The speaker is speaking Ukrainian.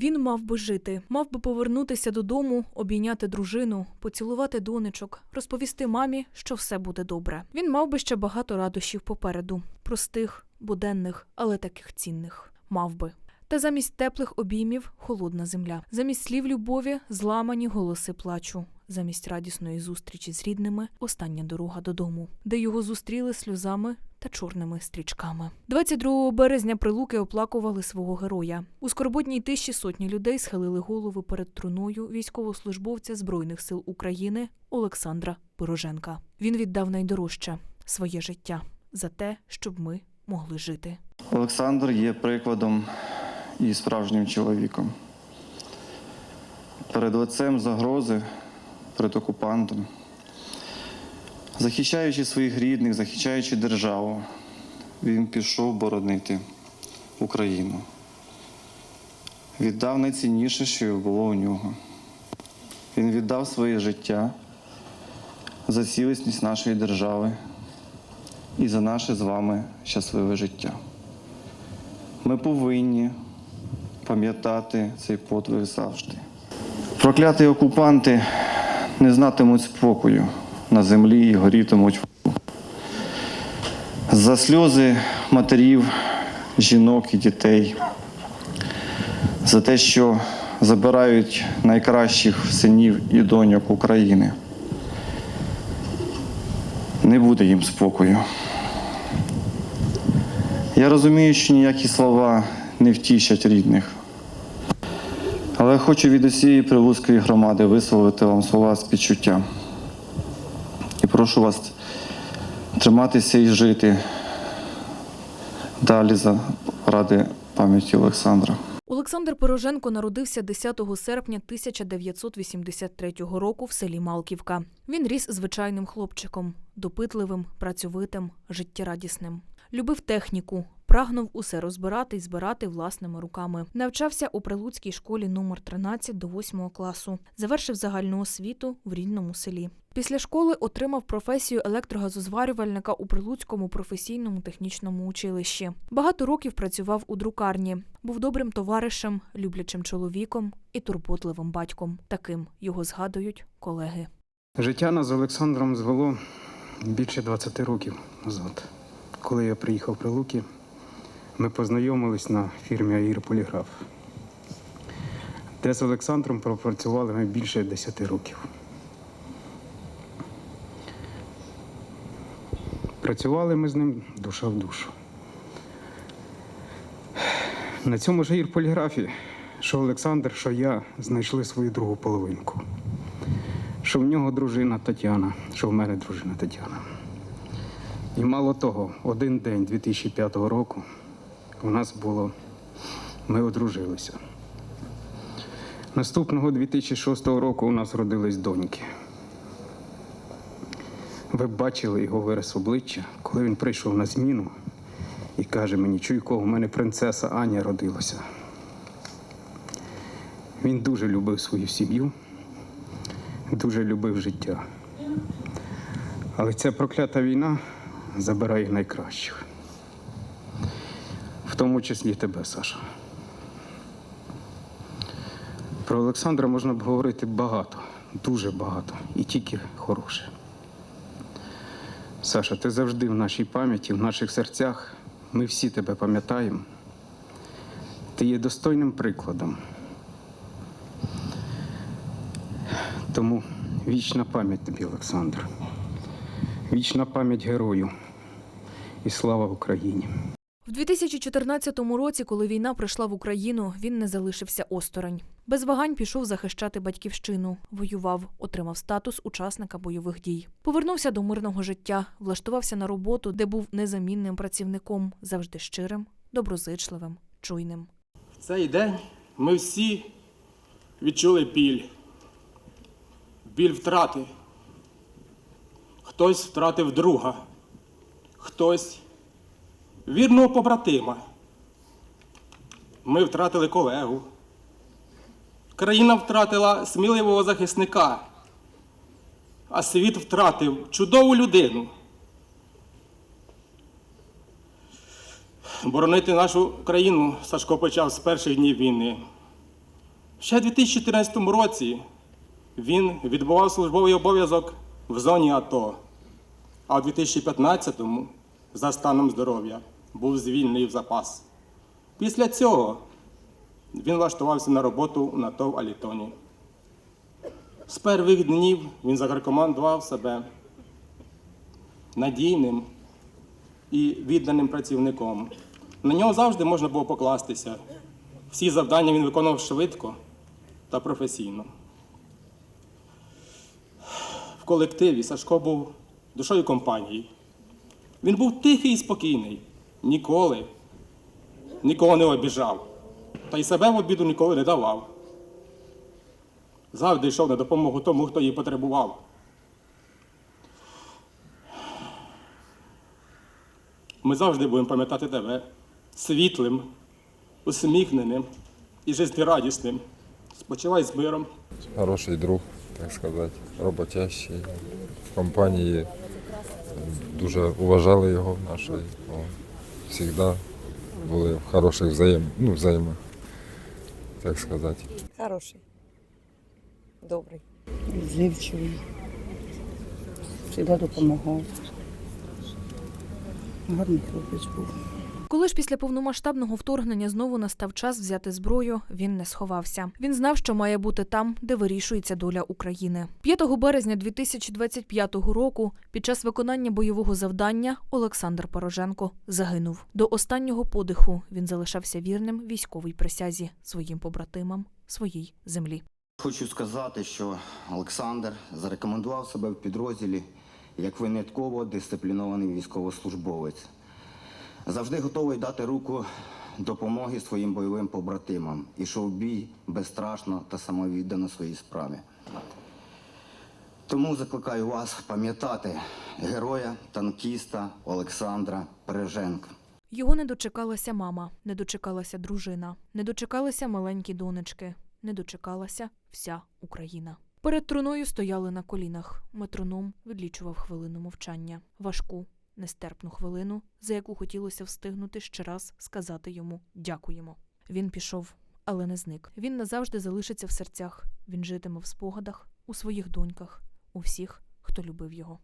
Він мав би жити, мав би повернутися додому, обійняти дружину, поцілувати донечок, розповісти мамі, що все буде добре. Він мав би ще багато радощів попереду, простих, буденних, але таких цінних. Мав би. Та замість теплих обіймів холодна земля, замість слів любові зламані голоси плачу. Замість радісної зустрічі з рідними остання дорога додому, де його зустріли сльозами та чорними стрічками. 22 березня прилуки оплакували свого героя. У скорботній тиші сотні людей схилили голови перед труною військовослужбовця Збройних сил України Олександра Пироженка. Він віддав найдорожче своє життя за те, щоб ми могли жити. Олександр є прикладом і справжнім чоловіком. Перед лицем загрози, перед окупантом, захищаючи своїх рідних, захищаючи державу, він пішов боронити Україну. Віддав найцінніше, що було у нього. Він віддав своє життя за цілісність нашої держави і за наше з вами щасливе життя. Ми повинні пам'ятати цей подвиг завжди. Прокляті окупанти не знатимуть спокою на землі і горітимуть. За сльози матерів, жінок і дітей, за те, що забирають найкращих синів і доньок України. Не буде їм спокою. Я розумію, що ніякі слова не втішать рідних. Але хочу від усієї Прилуцької громади висловити вам слова співчуття. Прошу вас триматися і жити далі заради пам'яті Олександра. Олександр Пироженко народився 10 серпня 1983 року в селі Малківка. Він ріс звичайним хлопчиком, допитливим, працьовитим, життєрадісним. Любив техніку, прагнув усе розбирати і збирати власними руками. Навчався у Прилуцькій школі номер 13 до 8 класу. Завершив загальну освіту в рідному селі. Після школи отримав професію електрогазозварювальника у Прилуцькому професійному технічному училищі. Багато років працював у друкарні, був добрим товаришем, люблячим чоловіком і турботливим батьком. Таким його згадують колеги. Життя нас з Олександром звело більше 20 років назад. Коли я приїхав в Прилуки, ми познайомились на фірмі Аїр Поліграф, де з Олександром пропрацювали ми більше 10 років. Працювали ми з ним душа в душу. На цьому ж Аїр Поліграфі, що Олександр, що я знайшли свою другу половинку що в нього дружина Тетяна, що в мене дружина Тетяна. І мало того, один день 2005 року у нас було, ми одружилися. Наступного 2006 року у нас родились доньки. Ви бачили його вираз обличчя, коли він прийшов на зміну і каже мені, Чуйко, у мене принцеса Аня родилася. Він дуже любив свою сім'ю дуже любив життя. Але ця проклята війна забирає найкращих. Тому числі тебе, Саша. Про Олександра можна б говорити багато, дуже багато і тільки хороше. Саша, ти завжди в нашій пам'яті, в наших серцях. Ми всі тебе пам'ятаємо. Ти є достойним прикладом. Тому вічна пам'ять тобі, Олександр. Вічна пам'ять герою. І слава Україні! В 2014 році, коли війна прийшла в Україну, він не залишився осторонь. Без вагань пішов захищати батьківщину, воював, отримав статус учасника бойових дій. Повернувся до мирного життя, влаштувався на роботу, де був незамінним працівником, завжди щирим, доброзичливим, чуйним. В цей день ми всі відчули біль. Біль втрати. Хтось втратив друга, хтось вірного побратима. Ми втратили колегу. Країна втратила сміливого захисника, а світ втратив чудову людину. Боронити нашу країну Сашко почав з перших днів війни. Ще у 2014 році він відбував службовий обов'язок в зоні АТО, а у 2015-му за станом здоров'я був звільнений в запас. Після цього він влаштувався на роботу на ТОВ Алітоні. З перших днів він зарекомендував себе надійним і відданим працівником. На нього завжди можна було покластися. Всі завдання він виконував швидко та професійно. В колективі Сашко був душою компанії. Він був тихий і спокійний, ніколи нікого не обіжав, та й себе в обіду ніколи не давав. Завжди йшов на допомогу тому, хто її потребував. Ми завжди будемо пам'ятати тебе світлим, усміхненим і життєрадісним. Спочивай з миром. хороший друг, так сказати, роботящий. В компанії дуже уважали його в нашій. Завжди були в хороших взаєм, ну, взаємах, так сказати. Хороший. Добрий. Відзивчивий. Завжди допомагав. Гарний хлопець був. Коли ж після повномасштабного вторгнення знову настав час взяти зброю, він не сховався. Він знав, що має бути там, де вирішується доля України. 5 березня 2025 року, під час виконання бойового завдання, Олександр Пороженко загинув. До останнього подиху він залишався вірним військовій присязі своїм побратимам, своїй землі. Хочу сказати, що Олександр зарекомендував себе в підрозділі як винятково дисциплінований військовослужбовець, завжди готовий дати руку допомоги своїм бойовим побратимам. Ішов бій безстрашно та самовіддано своїй справі. Тому закликаю вас пам'ятати героя танкіста Олександра Переженка. Його не дочекалася мама, не дочекалася дружина, не дочекалися маленькі донечки, не дочекалася вся Україна. Перед труною стояли на колінах. Метроном відлічував хвилину мовчання, важку, нестерпну хвилину, за яку хотілося встигнути ще раз сказати йому дякуємо. Він пішов, але не зник. Він назавжди залишиться в серцях. Він житиме в спогадах, у своїх доньках, у всіх, хто любив його.